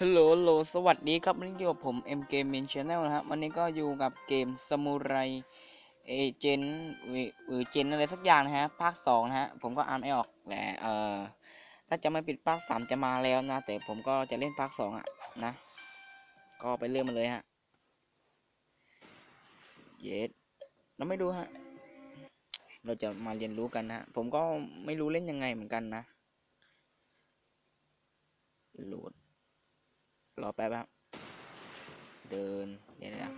ฮัลโหลโหลสวัสดีครับวันนี้อยู่กับผม M Game Main Channel นะฮะวันนี้ก็อยู่กับเกม Samurai Agent หรือเจนอะไรสักอย่างนะฮะ ภาค 2 นะฮะ ผมก็อ่านไม่ออกแหละเออถ้าจะไม่ปิดภาค 3 จะมาแล้วนะ แต่ผมก็จะเล่นภาค 2 อะ นะ ก็ไปเริ่มมันเลยฮะ เยสเราไม่ดูฮะ เราจะมาเรียนรู้กันนะฮะผมก็ไม่รู้เล่นยังไงเหมือนกันนะโหลด รอแป๊บครับเดินเดี๋ยวนะ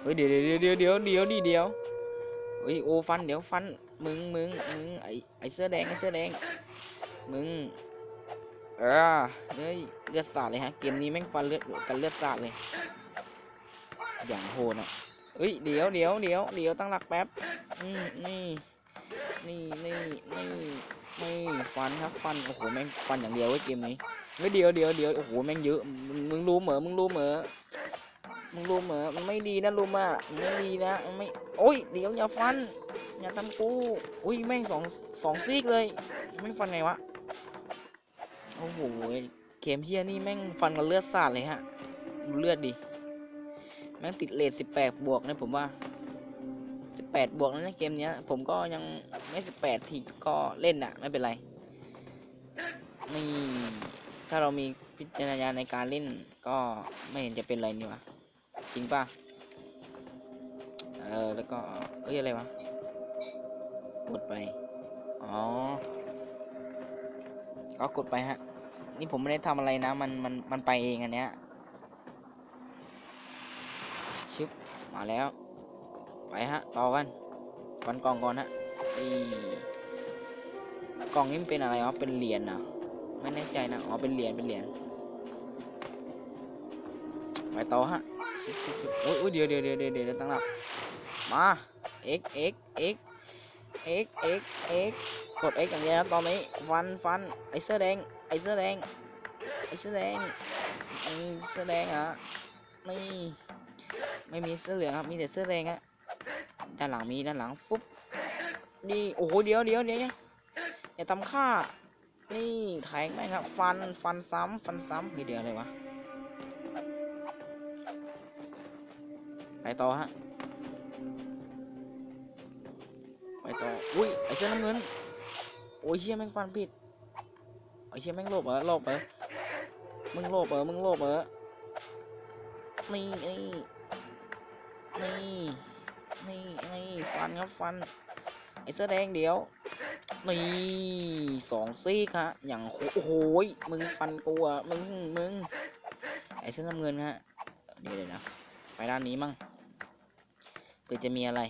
เฮ้ยเดี๋ยวเดี๋ยวเดี๋ยวเดี๋ยวเดี๋ยวดิเดี๋ยวเฮ้ยโอฟันเดี๋ยวฟันมึงมึงมึงไอไอเสื้อแดงไอเสื้อแดงมึงเออเฮ้ยเลือดสาดเลยฮะเกมนี้แม่งฟันเลือดกันเลือดสาดเลย อย่างโหดอะเฮ้ยเดี๋ยวเดี๋ยวเดี๋ยวเดี๋ยวตั้งหลักแป๊บอืมนี่นี่นี่นี่นี่ฟันครับฟันโอ้โหแม่งฟันอย่างเดียวเว้เกมนี้ เฮ้ยเดี๋ยวเดี๋ยวเดี๋ยวโอ้โหแม่งเยอะมึงรู้เหมอมึงรู้เหมอมึงรู้เหมอมันไม่ดีนะรู้มามันไม่ดีนะไม่โอ้ยเดี๋ยวอย่าฟันอย่าทำกูอุ้ยแม่งสองสองซีกเลยแม่งฟันไงวะโอ้โหเกมเฮียนี่แม่งฟันกันเลือดสาดเลยฮะดูเลือดดิแม่งติดเลทสิบแปดบวกนะผมว่าสิบแปดบวกนะเกมเนี้ย ผมก็ยังไม่สิบแปดทีก็เล่นอะไม่เป็นไรนี่ ถ้าเรามีพิจารณาในการเล่นก็ไม่เห็นจะเป็นไรนี่วะจริงป่ะ เออ แล้วก็ เอ้ย อะไรวะกดไป อ๋อ ก็กดไปฮะ นี่ผมไม่ได้ทำอะไรนะ มัน มัน มันไปเองอันเนี้ย ชิบมาแล้ว ไปฮะ ต่อกันฟันกล่องก่อนฮะอีกล่องนี้มันเป็นอะไรวะเป็นเหรียญเหรอ ไม่แน่ใจนะ อ๋อ เป็นเหรียญ เป็นเหรียญ ไปต่อฮะชิบชิบชิบโอ้ยเดี๋ยวเดี๋ยวเดี๋ยวเดี๋ยวเดียวตั้งหลักมา x x x x x x กด x อย่างเดียวครับตอนนี้ ฟัน ฟัน ไอเสื้อแดง ไอเสื้อแดง ไอเสื้อแดงไอเสื้อแดงอะนี่ ไม่มีเสื้อเหลืองครับ มีแต่เสื้อแดงอะด้านหลังมี ด้านหลัง ฟุ๊บดีโอ้โห เดี๋ยวเดี๋ยวเดี๋ยวอย่าทำค่า นี่แทงแม่งครับ ฟันฟันซ้ำฟันซ้ำเฮ้ยเดียวอะไรวะ ไปต่อฮะ ไปต่อ อุ้ย ไอเสื้อน้ำเงิน โอ้ยเฮียแม่งฟันผิดไอเฮียแม่งโลบเหรอโลบเหรอมึงโลบเหรอมึงโลบเหรอนี่นี่นี่นี่นี่ฟันครับฟัน ไอเสื้อแดงเดี๋ยว นี่สองซี่ครับอย่างโหโอ้โหยมึงฟันกูอะมึงมึงไอ้เส้นน้ำเงินฮะเดี๋ยวเดี๋ยวนะไปด้านนี้มั่งเผื่อจะมีอะไร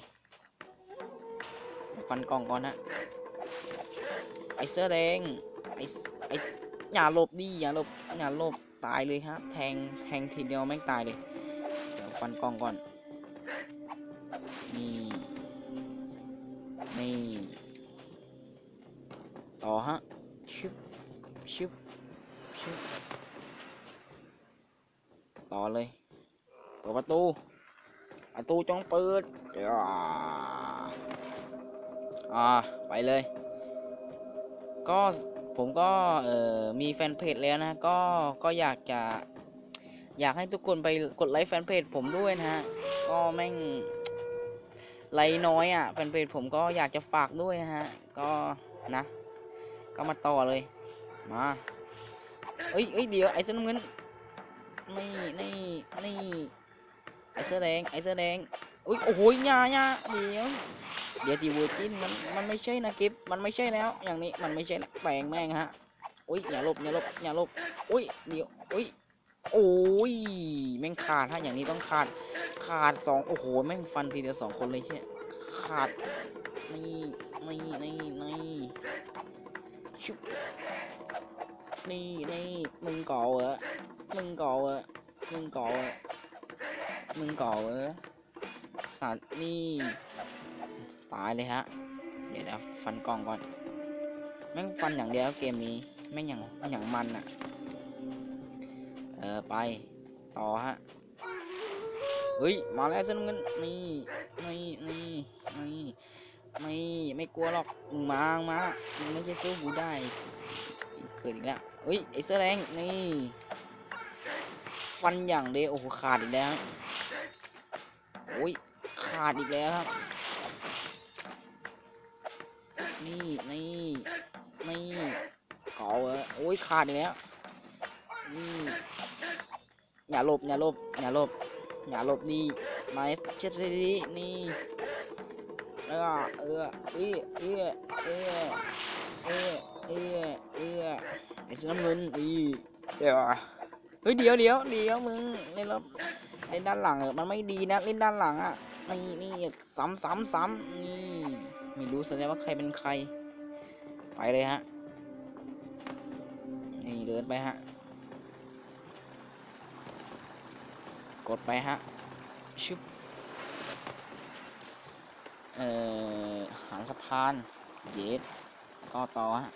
ฟันกล่องก่อนฮะไอ้เสื้อแดงไอ้ไอ้อย่าหลบดิอย่าหลบอย่าหลบตายเลยฮะแทงแทงทีเดียวแม่งตายเลยเดี๋ยวฟันกล่องก่อนนี่นี่ ต่อฮะชึบชึบชึบต่อเลยเประตู ประตูจงเปิดอ่าไปเลย ก็ผมก็เอ่อมีแฟนเพจแล้วนะก็ก็อยากจะ อยากให้ทุกคนไปกดไลค์แฟนเพจผมด้วยนะฮะก็แม่งไลค์น้อยอะแฟนเพจผมก็อยากจะฝากด้วยนะฮะก็นะ ก็มาต่อเลยมาเอ้ยเอ้ยเดี๋ยวไอ้เสื้นเงินนี่นี่นี่ ไอเสื้อแดงไอเสื้อแดงอุ้ยโอ้โหยายาเดี๋ยวเดี๋ยวทีเวอร์จินมันมันไม่ใช่นะกิฟมันไม่ใช่แล้ว อย่างนี้มันไม่ใช่แล้วแปลงแม่งฮะอุ้ยอย่าลบอย่าลบอย่าลบอุ้ยเดี๋ยวอุ้ยโอ้ยแม่งขาดฮะอย่างนี้ต้องขาดขาดสองโอ้โหแม่งฟันทีเดียวสองคนเลยเชี่ยขาดนี่นี่นี่นี่ชุบนี่นี่มึงก่อเหรอมึงก่อเหรอมึงก่อเหรอ มึงก่อเหรอสัตว์นี่ ตายเลยฮะ เดี๋ยวเดี๋ยวฟันกล่องก่อน แม่งฟันอย่างเดียวเกมนี้ แม่งอย่างอย่างมันอะเออไป ต่อฮะ เฮ้ย มาแล้วเส้นเงินนี่นี่นี่นี่ไม่ไม่กลัวหรอกมึงมามามึงไม่ใช่สู้กูได้เกิดอีกแล้วเฮ้ยไอเสื้อแดงนี่ฟันอย่างเดียวโอ้โหขาดอีกแล้ว โอ้ยขาดอีกแล้วครับ นี่นี่นี่เก่าเออโอ้ยขาดอีกแล้วนี่อย่าหลบอย่าหลบอย่าหลบอย่าหลบนี่มาเช็ดดีนี่เออเออเออเออเออเออเออเออไอ้สีน้ำเงินอีเดี๋ยวเฮ้ยเดี๋ยวเดี๋ยวเดี๋ยวมึงเล่นแล้ว เล่นด้านหลังเออมันไม่ดีนะเล่นด้านหลังอะนี่นี่ซ้ำซ้ำซ้ำนี่ไม่รู้แสดงว่าใครเป็นใคร ไปเลยฮะนี่เดินไปฮะกดไปฮะชุบเอ่อหางสะพานเยสก็ต่อฮะ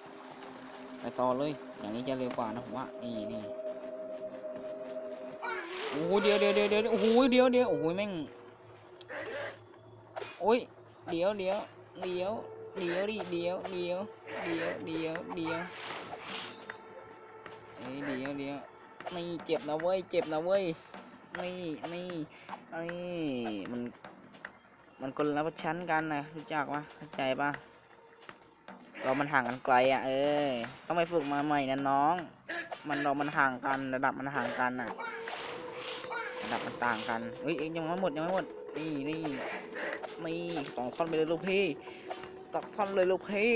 ไปต่อเลยอย่างนี้จะเร็วกว่านะผมว่านี่นี่ โอ้เดี๋ยวเดี๋ยวเดี๋ยวเดี๋ยวโอ้โหเดี๋ยวเดี๋ยวโอ้โหแม่งโอ้ยเดี๋ยวเดี๋ยวเดี๋ยวเดี๋ยวดิเดี๋ยวเดี๋ยวเดี๋ยวเดี๋ยวเดี๋ยวเอ้ยเดี๋ยวเดี๋ยวนี่เจ็บนะเว้ยเจ็บนะเว้ยนี่นี่นี่มัน มันคนละชั้นกันนะรู้จักปะเข้าใจปะเรามันห่างกันไกลอะเออต้องไปฝึกมาใหม่นะน้อง มันเรามันห่างกันระดับมันห่างกันอะ ระดับมันต่างกันเฮ้ยเองยังไม่หมดยังไม่หมด นี่นี่นี่สองท่อนไปเลยลูกพี่สองท่อนเลยลูกพี่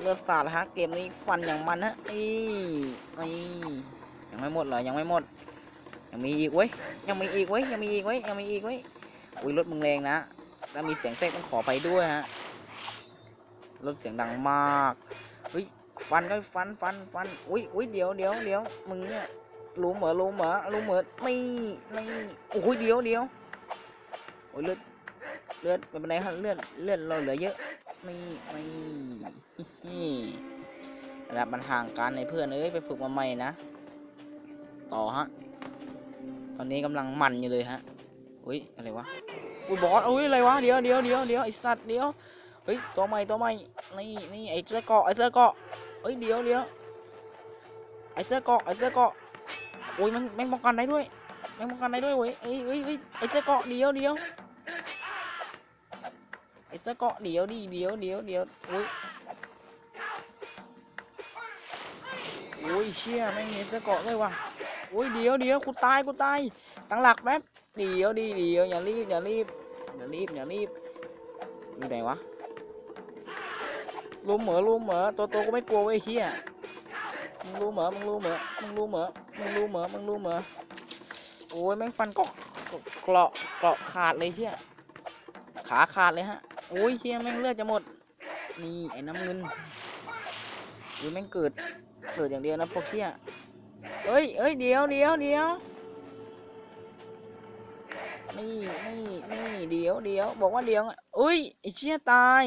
เลือดสาดฮะเกมนี้ฟันอย่างมันฮะนี่นี่ยังไม่หมดเหรอยังไม่หมด ยังมีอีกเว้ยยังมีอีกเว้ยยังมีอีกเว้ยยังมีอีกเว้ยอุ้ยรถมึงแรงนะถ้ามีเสียงแทรกต้องขอไปด้วยฮะรถเสียงดังมากเฮ้ยฟันก็ฟันฟันฟันอุ้ยอุ้ยเดี๋ยวเดี๋ยวเดี๋ยวมึงเนี่ย รู้เหมือรู้เหมือรู้เหมือนี่นี่โอ้ยเดี๋ยวเดี๋ยวโอ้ยเลือดเลือดไม่เป็นไรครับเลือดเลือดเราเหลือเยอะนี่นี่ระดับมันห่างกันในเพื่อนเอ้ยไปฝึกมาใหม่นะต่อฮะตอนนี้กำลังมันอยู่เลยฮะอุ้ยอะไรวะอุ้ยบอสอุ้ยอะไรวะเดี๋ยวเดี๋ยวเดี๋ยวเดี๋ยวไอสัตว์เดี๋ยวเฮ้ยตัวใหม่ตัวใหม่นี่นี่ไอเสื้อเกาะไอเสื้อเกาะเฮ้ยเดี๋ยวเดี๋ยวไอเสื้อเกาะไอเสื้อเกาะ โอ้ยมันแม่งป้องกันได้ด้วยแม่งป้องกันได้ด้วยเว้ยเอ้ยเอ้ยเอ้ยไอเสื้อเกาะเดียวเดียวไอ้เสื้อเกาะเดียวดิเดียวเดียวเดียวโอ้ยโอ้ยเชี่ยแม่งมีเสื้อเกาะด้วยว่ะโอ้ยเดี๋ยวเดี๋ยวกูตายกูตายตั้งหลักแป๊บเดี๋ยวดิเดี๋ยวอย่ารีบอย่ารีบอย่ารีบอย่ารีบอยู่ไหนวะรู้เหมอรู้เหมอตัวโตก็ไม่กลัวเว้ยไอ้เฮีย งรู้เหมอมึงรู้เหมอมึงรู้เหมอมึงรู้เหมอมึงรู้เหมอโอ้ยแม่งฟันกาะเกราะเกราะขาดเลยเฮียขาขาดเลยฮะโอ้ยเฮียแม่งเลือดจะหมด นี่ไอ้น้ำเงินอุ้ยแม่งเกิดเกิดอย่างเดียวนะพวกเชี่ยเอ้ยเอ้ยเดี๋ยวเดี๋ยวเดี๋ยวนี่นี่นี่เดี๋ยวเดี๋ยวบอกว่าเดี๋ยวไงอุ้ยไอ้เชี่ยตาย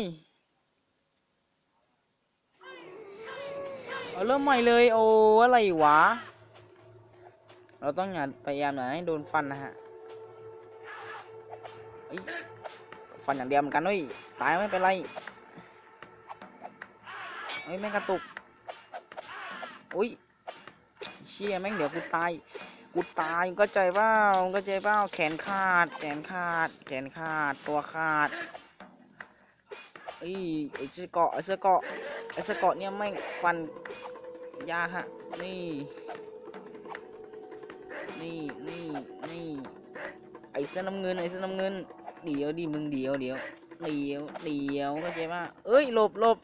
เอาเริ่มใหม่เลย โอ้อะไรวะ เราต้องอย่าพยายามอย่าให้โดนฟันนะฮะฟันอย่างเดียวเหมือนกันเว้ยตายไม่เป็นไรเฮ้ยแม่งกระตุกอุ้ยเชี่ยแม่งเดี๋ยวกูตายกูตายมึงก็ใจเปล่ามก็ใจเปล่าแขนขาด แขนขาด แขนขาดตัวขาดอ้ยไอ้เสื้อเกาะไอ้เสื้อเกาะ ไอ้เสื้อเกาะเนี่ยไม่ฟันยาฮะ นี่ นี่นี่นี่ไอ้เสื้อน้ำเงิน ไอ้เสื้อน้ำเงิน เดี๋ยวดิมึงเดี๋ยวเดี๋ยวเดี๋ยวเดี๋ยวก็ใจว่าเอ้ยหลบหลบ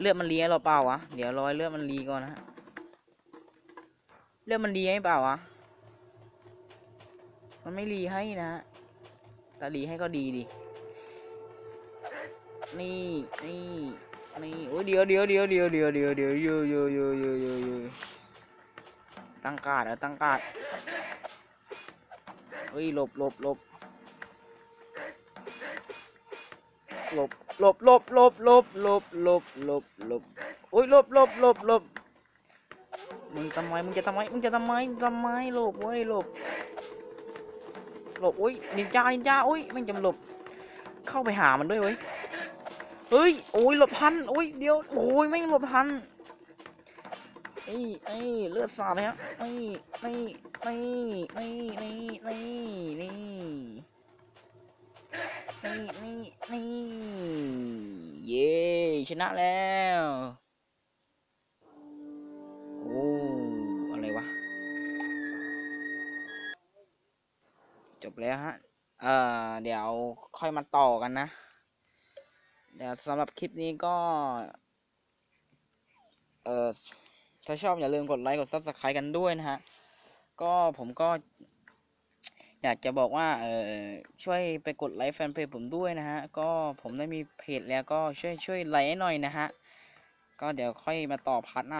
เลือดมันเลียเราเปล่าวะ เดี๋ยวรอยเลือดมันรีก่อนนะฮะเรื่องมันรีให้เปล่าวะ มันไม่รีให้นะฮะแต่รีให้ก็ดีดิ นี่ นี่ นี่โอ้ยเดี๋ยวเดี๋ยวเดี๋ยวเดี๋ยวเดี๋ยวเดี๋ยวเดี๋ยวเดี๋ยวเดี๋ยวเดี๋ยวเดี๋ยวเดี๋ยวเดี๋ยตั้งการ์ดอะตั้งการ์ดเฮ้ยหลบหลบหลบหลบหลบหลบหลบหลบหลบหลบหลบหลบโอ้ยหลบหลบหลบหลบมึงทำไมมึงจะทำไมมึงจะทำไมมึงทำไมหลบเว้ยหลบหลบโอ้ยนินจานินจาโอ้ยแม่งจำหลบ เข้าไปหามันด้วยเว้ย เฮ้ย โอ้ยหลบทัน โอ้ย เดี๋ยว โอ้ยแม่งหลบทันนี่นี่เลือดสาดเลยฮะนี่นี่นี่นี่นี่นี่นี่นี่นี่นี่เย้ชนะแล้ว โอ้ อะไรวะ จบแล้วฮะ เอ่อ เดี๋ยวค่อยมาต่อกันนะ เดี๋ยวสำหรับคลิปนี้ก็ เออถ้าชอบอย่าลืมกดไลค์กด Subscribe กันด้วยนะฮะ ก็ผมก็ อยากจะบอกว่า เออช่วยไปกดไลค์แฟนเพจผมด้วยนะฮะ ก็ผมได้มีเพจแล้วก็ช่วยช่วยไลค์ให้หน่อยนะฮะ ก็เดี๋ยวค่อยมาต่อพาร์ทหน้า